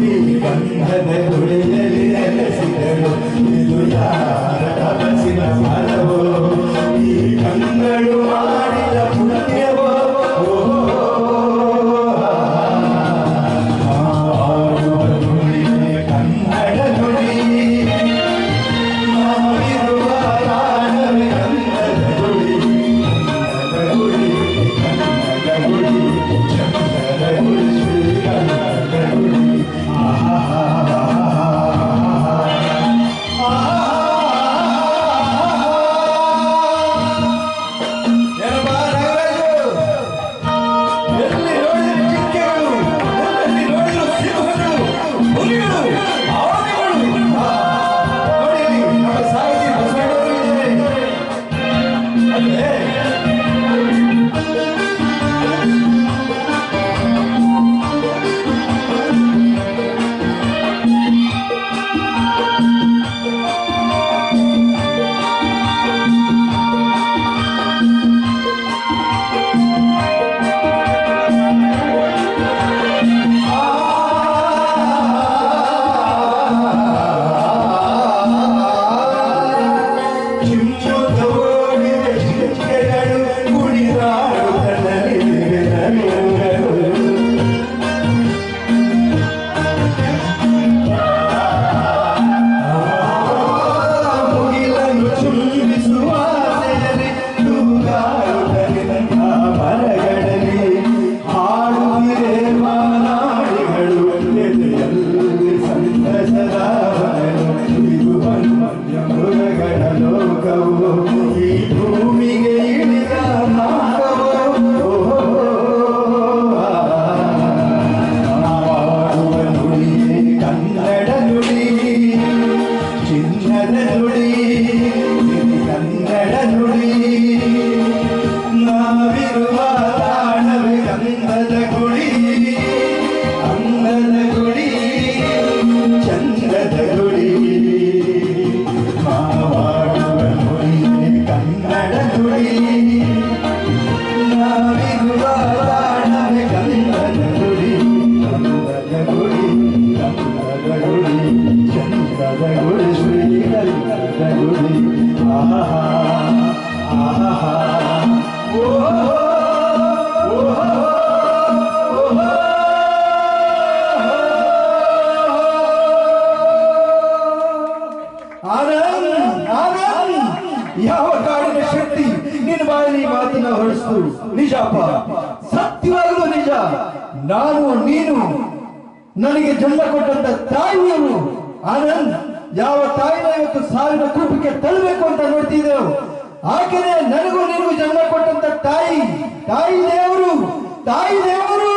നീ വന്ധനൊഴിയ You. ನಿಜಪ್ಪ ಸತ್ಯವಾಗಲೂ ನಿಜ. ನಾನು, ನೀನು, ನನಗೆ ಜನ್ಮ ಕೊಟ್ಟಂತ ತಾಯಿಯವರು ಆನಂದ್, ಯಾವ ತಾಯಿನ ಇವತ್ತು ಸಾವಿನ ಕೂಪಕ್ಕೆ ತಳ್ಳಬೇಕು ಅಂತ ನೋಡ್ತಿದ್ದೆವು ಆಕೆನೆ ನನಗೂ ನಿನಗೂ ಜನ್ಮ ಕೊಟ್ಟಂತ ತಾಯಿ. ತಾಯಿ ದೇವರು ತಾಯಿ ದೇವರು.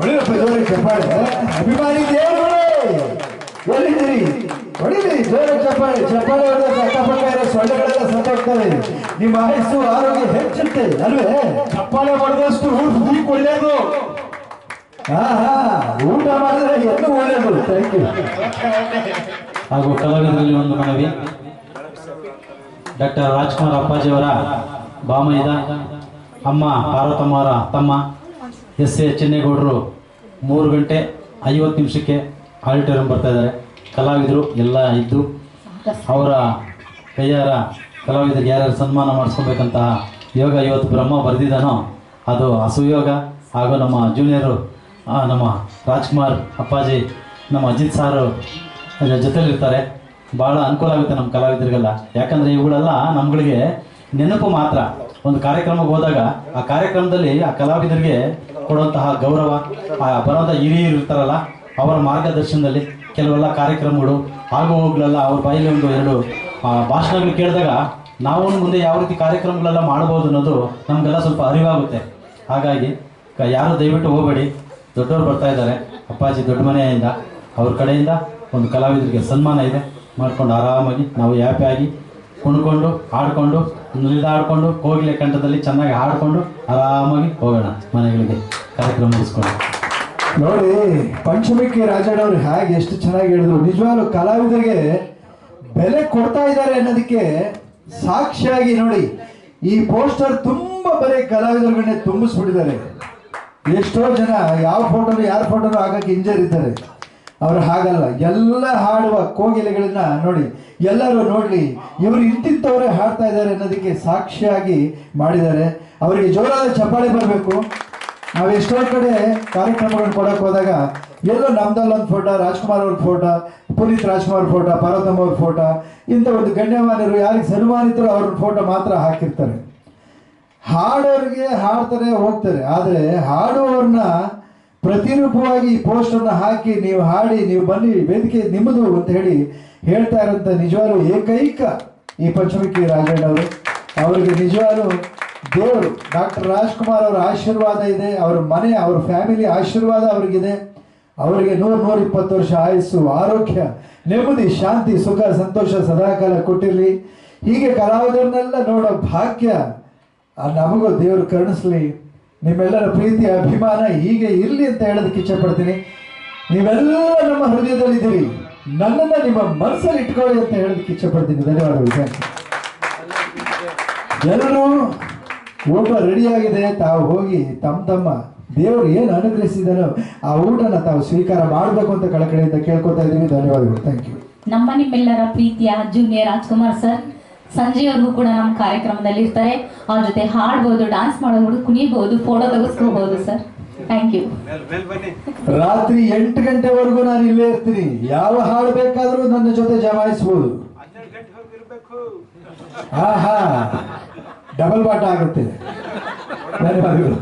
ಒಳ್ಳೆಯಪ್ಪ ಜೋರ ಚಪ್ಪಾಳೆ. ಅಭಿಮಾನಿ ದೇವರು ಎಲ್ಲಿದ್ದೀರಿ? ಹೊಡಿರಿ ಜೋರ ಚಪ್ಪಾಳೆ ಚಪ್ಪಾಳೆ ಹೊಡೆದ ಅಕ್ಕಪಕ್ಕ ಇರೋ ಸೊಳ್ಳೆಗಳೆಲ್ಲ ಸತ್ತೋಗ್ತವೆ ನಿಮ್ಮ ಆಯಸ್ಸು ಆರೋಗ್ಯ ಹೆಚ್ಚುತ್ತೆ ಅಲ್ವೇ? ಚಪ್ಪಾಳೆ ಹೊಡೆದಷ್ಟು ಊಟ ಒಳ್ಳೇದು ಹಾ ಹಾ ಊಟ ಮಾಡಿದ್ರೆ ಎಲ್ಲೂ ಒಳ್ಳೇದು ಥ್ಯಾಂಕ್ ಯು ಹಾಗೂ ಕಲಾವಿದರಲ್ಲಿ ಒಂದು ಮನವಿ. ಡಾಕ್ಟರ್ ರಾಜ್ಕುಮಾರ್ ಅಪ್ಪಾಜಿಯವರ ಬಾಮೈದ ಅಮ್ಮ ಪಾರ್ವತಮ್ಮವರ ತಮ್ಮ ಎಸ್ ಎ ಚೆನ್ನೇಗೌಡರು ಮೂರು ಗಂಟೆ ಐವತ್ತು ನಿಮಿಷಕ್ಕೆ ಆಡಿಟೋರಿಯಂ ಬರ್ತಾ ಇದ್ದಾರೆ. ಕಲಾವಿದರು ಎಲ್ಲ ಇದ್ದು ಅವರ ಕೈಯಾರ ಕಲಾವಿದರಿಗೆ ಯಾರ್ಯಾರು ಸನ್ಮಾನ ಮಾಡಿಸ್ಕೋಬೇಕಂತಹ ಯೋಗ ಇವತ್ತು ಬ್ರಹ್ಮ ಬರೆದಿದ್ದಾನೋ ಅದು ಅಸುಯೋಗ. ಹಾಗೂ ನಮ್ಮ ಜೂನಿಯರು ನಮ್ಮ ರಾಜ್ಕುಮಾರ್ ಅಪ್ಪಾಜಿ, ನಮ್ಮ ಅಜಿತ್ ಸಾರು ಜೊತೆಲಿರ್ತಾರೆ. ಭಾಳ ಅನುಕೂಲ ಆಗುತ್ತೆ ನಮ್ಮ ಕಲಾವಿದರಿಗೆಲ್ಲ. ಯಾಕಂದರೆ ಇವುಗಳೆಲ್ಲ ನಮ್ಗಳಿಗೆ ನೆನಪು ಮಾತ್ರ. ಒಂದು ಕಾರ್ಯಕ್ರಮಕ್ಕೆ ಹೋದಾಗ ಆ ಕಾರ್ಯಕ್ರಮದಲ್ಲಿ ಆ ಕಲಾವಿದರಿಗೆ ಕೊಡುವಂತಹ ಗೌರವ, ಆ ಬರೋಂಥ ಹಿರಿಯರು ಇರ್ತಾರಲ್ಲ ಅವರ ಮಾರ್ಗದರ್ಶನದಲ್ಲಿ ಕೆಲವೆಲ್ಲ ಕಾರ್ಯಕ್ರಮಗಳು ಹಾಗೂ ಹೋಗಲೆಲ್ಲ ಅವ್ರ ಬಾಯಲ್ಲಿ ಒಂದು ಎರಡು ಭಾಷಣಗಳು ಕೇಳಿದಾಗ ನಾವು ಮುಂದೆ ಯಾವ ರೀತಿ ಕಾರ್ಯಕ್ರಮಗಳೆಲ್ಲ ಮಾಡ್ಬೋದು ಅನ್ನೋದು ನಮಗೆಲ್ಲ ಸ್ವಲ್ಪ ಅರಿವಾಗುತ್ತೆ. ಹಾಗಾಗಿ ಯಾರು ದಯವಿಟ್ಟು ಹೋಗಬೇಡಿ. ದೊಡ್ಡವರು ಬರ್ತಾ ಇದ್ದಾರೆ. ಅಪ್ಪಾಜಿ ದೊಡ್ಡ ಮನೆಯಿಂದ, ಅವ್ರ ಕಡೆಯಿಂದ ಒಂದು ಕಲಾವಿದರಿಗೆ ಸನ್ಮಾನ ಇದೆ. ಮಾಡಿಕೊಂಡು ಆರಾಮಾಗಿ ನಾವು ಆಗಿ ಕುಣ್ಕೊಂಡು ಹಾಡ್ಕೊಂಡು ನಿಲ್ದಾಡ್ಕೊಂಡು ಕೋಗಿಲೆ ಕಂಠದಲ್ಲಿ ಚೆನ್ನಾಗಿ ಹಾಡ್ಕೊಂಡು ಆರಾಮಾಗಿ ಹೋಗೋಣ ಮನೆಗಳಿಗೆ. ಕಾರ್ಯಕ್ರಮ ಮುಗಿಸ್ಕೊಂಡು. ನೋಡಿ ಪಂಚಮಿಕ್ಕೆ ರಾಜಣ್ಣವ್ರು ಹೇಗೆ ಎಷ್ಟು ಚೆನ್ನಾಗಿ ಹೇಳಿದ್ರು. ನಿಜವಾಗ್ಲೂ ಕಲಾವಿದರಿಗೆ ಬೆಲೆ ಕೊಡ್ತಾ ಇದ್ದಾರೆ ಅನ್ನೋದಕ್ಕೆ ಸಾಕ್ಷಿಯಾಗಿ ನೋಡಿ, ಈ ಪೋಸ್ಟರ್ ತುಂಬಾ ಬರೀ ಕಲಾವಿದರುಗಳನ್ನೇ ತುಂಬಿಸ್ಬಿಟ್ಟಿದ್ದಾರೆ. ಎಷ್ಟೋ ಜನ ಯಾವ ಫೋಟೋನು ಯಾರ ಫೋಟೋನು ಹಾಕಕ್ಕೆ ಹಿಂಜರಿದ್ದಾರೆ. ಅವ್ರು ಹಾಗಲ್ಲ, ಎಲ್ಲ ಹಾಡುವ ಕೋಗಿಲೆಗಳನ್ನ ನೋಡಿ, ಎಲ್ಲರೂ ನೋಡ್ಲಿ, ಇವರು ಇಂತಿಂತವರೇ ಹಾಡ್ತಾ ಇದ್ದಾರೆ ಅನ್ನೋದಕ್ಕೆ ಸಾಕ್ಷಿಯಾಗಿ ಮಾಡಿದ್ದಾರೆ. ಅವರಿಗೆ ಜೋರಾದ ಚಪ್ಪಾಳೆ ಬರಬೇಕು. ನಾವು ಎಷ್ಟೋ ಕಡೆ ಕಾರ್ಯಕ್ರಮಗಳು ಕೊಡಕ್ ಹೋದಾಗ ಎಲ್ಲೋ ನಮ್ದಲ್ಲೊಂದು ಫೋಟೋ, ರಾಜ್ಕುಮಾರ್ ಅವ್ರ ಫೋಟೋ, ಪುನೀತ್ ರಾಜ್ಕುಮಾರ್ ಫೋಟೋ, ಪಾರ್ವತಮ್ಮ ಅವ್ರ ಫೋಟೋ, ಇಂಥ ಒಂದು ಗಣ್ಯಮಾನ್ಯರು ಯಾರಿಗೆ ಸನ್ಮಾನಿತರು ಅವ್ರ ಫೋಟೋ ಮಾತ್ರ ಹಾಕಿರ್ತಾರೆ. ಹಾಡೋರಿಗೆ ಹಾಡ್ತಾರೆ, ಹೋಗ್ತಾರೆ. ಆದರೆ ಹಾಡುವವ್ರನ್ನ ಪ್ರತಿರೂಪವಾಗಿ ಈ ಪೋಸ್ಟರ್ನ ಹಾಕಿ ನೀವು ಹಾಡಿ, ನೀವು ಬನ್ನಿ, ವೇದಿಕೆ ನಿಮ್ಮದು ಅಂತ ಹೇಳಿ ಹೇಳ್ತಾ ಇರೋಂಥ ನಿಜವಾಗ್ಲೂ ಏಕೈಕ ಈ ಪಂಚಮುಖಿ ರಾಜಣ್ಣವರು. ಅವರಿಗೆ ನಿಜವಾಗ್ಲೂ ದೇವರು ಡಾಕ್ಟರ್ ರಾಜ್ಕುಮಾರ್ ಅವರ ಆಶೀರ್ವಾದ ಇದೆ ಅವ್ರ ಮನೆ ಅವ್ರ ಫ್ಯಾಮಿಲಿ ಆಶೀರ್ವಾದ ಅವ್ರಿಗಿದೆ. ಅವರಿಗೆ ನೂರು ನೂರ ಇಪ್ಪತ್ತು ವರ್ಷ ಆಯಸ್ಸು ಆರೋಗ್ಯ ನೆಮ್ಮದಿ ಶಾಂತಿ ಸುಖ ಸಂತೋಷ ಸದಾಕಾಲ ಕೊಟ್ಟಿರಲಿ. ಹೀಗೆ ಕಲಾವಿದರನ್ನೆಲ್ಲ ನೋಡೋ ಭಾಗ್ಯ ಆ ನಮಗೂ ದೇವರು ಕರುಣಿಸ್ಲಿ. ನಿಮ್ಮೆಲ್ಲರ ಪ್ರೀತಿ ಅಭಿಮಾನ ಹೀಗೆ ಇರಲಿ ಅಂತ ಹೇಳೋದಕ್ಕೆ ಇಚ್ಛಪಡ್ತೀನಿ. ನೀವೆಲ್ಲ ನಮ್ಮ ಹೃದಯದಲ್ಲಿದ್ದೀರಿ. ನನ್ನನ್ನ ನಿಮ್ಮ ಮನಸ್ಸಲ್ಲಿ ಇಟ್ಕೊಳ್ಳಿ ಅಂತ ಹೇಳೋದಕ್ಕೆ ಇಚ್ಛಪಡ್ತೀನಿ. ಧನ್ಯವಾದಗಳು. ಎಲ್ಲರೂ ಊಟ ರೆಡಿಯಾಗಿದೆ ತಾವು ಹೋಗಿ ತಮ್ಮ ತಮ್ಮ ದೇವರು ಏನು ಅನುಗ್ರಹಿಸಿದನೋ ಆ ಊಟನ ತಾವು ಸ್ವೀಕಾರ ಮಾಡಬೇಕು ಅಂತ ಕಳಕಳಿಯಿಂದ ಕೇಳ್ಕೊತಾ ಇದ್ದೀವಿ ಧನ್ಯವಾದಗಳು. ಥ್ಯಾಂಕ್ ಯು ನಮ್ಮ ನಿಮ್ಮೆಲ್ಲರ ಪ್ರೀತಿಯ ಜೂನಿಯರ್ ರಾಜ್ಕುಮಾರ್ ಸರ್ ಸಂಜೆವರೆಗೂ ಕೂಡ ನಮ್ಮ ಕಾರ್ಯಕ್ರಮದಲ್ಲಿ ಇರ್ತಾರೆ. ಅವ್ರ ಜೊತೆ ಹಾಡ್ಬೋದು ಡಾನ್ಸ್ ಮಾಡಬಹುದು ಕುಣಿಬಹುದು ಫೋಟೋ ತೆಗೆಸ್ಕೋಬಹುದು ಸರ್. ಥ್ಯಾಂಕ್ ಯು ರಾತ್ರಿ ಎಂಟು ಗಂಟೆವರೆಗೂ ನಾನು ಇಲ್ಲೇ ಇರ್ತೀನಿ. ಯಾವ ಹಾಡು ಬೇಕಾದರೂ ನನ್ನ ಜೊತೆ ಜಮಾಯಿಸಬಹುದು ಹಾ ಹಾ ಡಬಲ್ ಬಾಟ ಆಗುತ್ತೆ. ಧನ್ಯವಾದಗಳು